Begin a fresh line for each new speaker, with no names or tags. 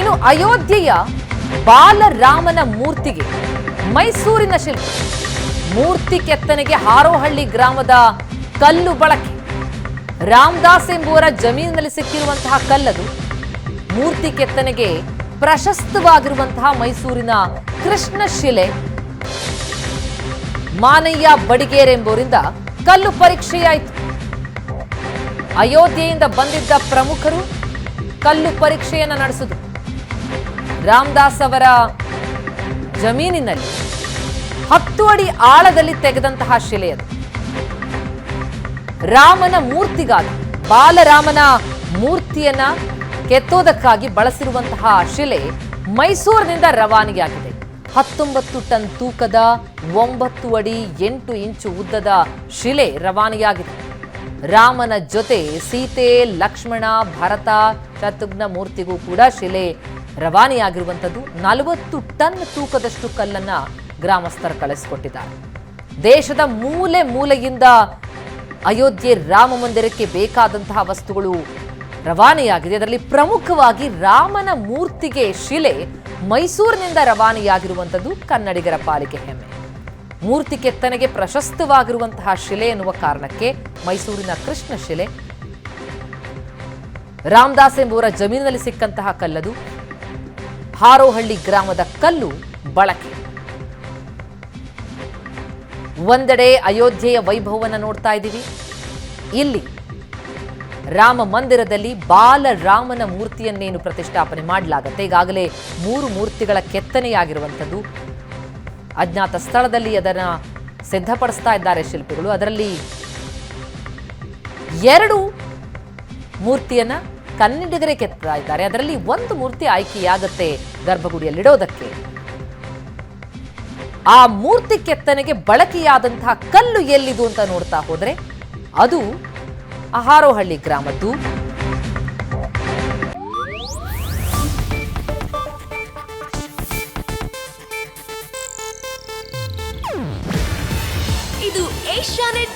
ಇನ್ನು ಅಯೋಧ್ಯೆಯ ಬಾಲರಾಮನ ಮೂರ್ತಿಗೆ, ಮೈಸೂರಿನ ಶಿಲ್ಪ, ಮೂರ್ತಿ ಕೆತ್ತನೆಗೆ ಹಾರೋಹಳ್ಳಿ ಗ್ರಾಮದ ಕಲ್ಲು ಬಳಕೆ. ರಾಮದಾಸ್ ಎಂಬುವರ ಜಮೀನಿನಲ್ಲಿ ಸಿಕ್ಕಿರುವಂತಹ ಕಲ್ಲದು, ಮೂರ್ತಿ ಕೆತ್ತನೆಗೆ ಪ್ರಶಸ್ತವಾಗಿರುವಂತಹ ಮೈಸೂರಿನ ಕೃಷ್ಣ ಶಿಲೆ ಮಾನಯ್ಯ ಬಡಿಗೇರ್ ಎಂಬುವರಿಂದ ಕಲ್ಲು ಪರೀಕ್ಷೆಯಾಯಿತು. ಅಯೋಧ್ಯೆಯಿಂದ ಬಂದಿದ್ದ ಪ್ರಮುಖರು ಕಲ್ಲು ಪರೀಕ್ಷೆಯನ್ನು ನಡೆಸಿದ್ರು. ರಾಮದಾಸ್ ಅವರ ಜಮೀನಿನಲ್ಲಿ ಹತ್ತು ಅಡಿ ಆಳದಲ್ಲಿ ತೆಗೆದಂತಹ ಶಿಲೆಯದು ರಾಮನ ಮೂರ್ತಿಗಾಗಿ ಬಾಲರಾಮನ ಮೂರ್ತಿಯನ್ನ ಕೆತ್ತೋದಕ್ಕಾಗಿ ಬಳಸಿರುವಂತಹ ಶಿಲೆ ಮೈಸೂರಿನಿಂದ ರವಾನೆಯಾಗಿದೆ. ಹತ್ತೊಂಬತ್ತು ಟನ್ ತೂಕದ ಒಂಬತ್ತು ಅಡಿ ಎಂಟು ಇಂಚು ಉದ್ದದ ಶಿಲೆ ರವಾನೆಯಾಗಿದೆ. ರಾಮನ ಜೊತೆ ಸೀತೆ, ಲಕ್ಷ್ಮಣ, ಭರತ, ಶತ್ರುಘ್ನ ಮೂರ್ತಿಗೂ ಕೂಡ ಶಿಲೆ ರವಾನೆಯಾಗಿರುವಂಥದ್ದು ನಲವತ್ತು ಟನ್ ತೂಕದಷ್ಟು ಕಲ್ಲನ್ನು ಗ್ರಾಮಸ್ಥರು ಕಳಿಸಿಕೊಟ್ಟಿದ್ದಾರೆ. ದೇಶದ ಮೂಲೆ ಮೂಲೆಯಿಂದ ಅಯೋಧ್ಯೆ ರಾಮ ಮಂದಿರಕ್ಕೆ ಬೇಕಾದಂತಹ ವಸ್ತುಗಳು ರವಾನೆಯಾಗಿದೆ. ಅದರಲ್ಲಿ ಪ್ರಮುಖವಾಗಿ ರಾಮನ ಮೂರ್ತಿಗೆ ಶಿಲೆ ಮೈಸೂರಿನಿಂದ ರವಾನೆಯಾಗಿರುವಂಥದ್ದು ಕನ್ನಡಿಗರ ಪಾಲಿಕೆ ಹೆಮ್ಮೆ. ಮೂರ್ತಿ ಕೆತ್ತನೆಗೆ ಪ್ರಶಸ್ತವಾಗಿರುವಂತಹ ಶಿಲೆ ಎನ್ನುವ ಕಾರಣಕ್ಕೆ ಮೈಸೂರಿನ ಕೃಷ್ಣ ಶಿಲೆ, ರಾಮದಾಸ್ ಎಂಬುವರ ಜಮೀನಿನಲ್ಲಿ ಸಿಕ್ಕಂತಹ ಕಲ್ಲದು ಹಾರೋಹಳ್ಳಿ ಗ್ರಾಮದ ಕಲ್ಲು ಬಳಕೆ. ಒಂದೆಡೆ ಅಯೋಧ್ಯೆಯ ವೈಭವವನ್ನು ನೋಡ್ತಾ ಇದ್ದೀವಿ. ಇಲ್ಲಿ ರಾಮ ಮಂದಿರದಲ್ಲಿ ಬಾಲರಾಮನ ಮೂರ್ತಿಯನ್ನೇನು ಪ್ರತಿಷ್ಠಾಪನೆ ಮಾಡಲಾಗತ್ತೆ? ಈಗಾಗಲೇ ಮೂರು ಮೂರ್ತಿಗಳ ಕೆತ್ತನೆಯಾಗಿರುವಂಥದ್ದು. ಅಜ್ಞಾತ ಸ್ಥಳದಲ್ಲಿ ಅದನ್ನು ಸಿದ್ಧಪಡಿಸ್ತಾ ಇದ್ದಾರೆ ಶಿಲ್ಪಿಗಳು. ಅದರಲ್ಲಿ ಎರಡು ಮೂರ್ತಿಯನ್ನ ಕನ್ನಡಿಗರೇ ಕೆತ್ತಾ ಇದ್ದಾರೆ. ಅದರಲ್ಲಿ ಒಂದು ಮೂರ್ತಿ ಆಯ್ಕೆಯಾಗತ್ತೆ ಗರ್ಭಗುಡಿಯಲ್ಲಿಡೋದಕ್ಕೆ. ಆ ಮೂರ್ತಿ ಕೆತ್ತನೆಗೆ ಬಳಕೆಯಾದಂತಹ ಕಲ್ಲು ಎಲ್ಲಿದು ಅಂತ ನೋಡ್ತಾ ಹೋದ್ರೆ ಅದು ಅಹಾರೋಹಳ್ಳಿ ಗ್ರಾಮದ್ದು.
ಇದು ಏಷ್ಯಾನೆಟ್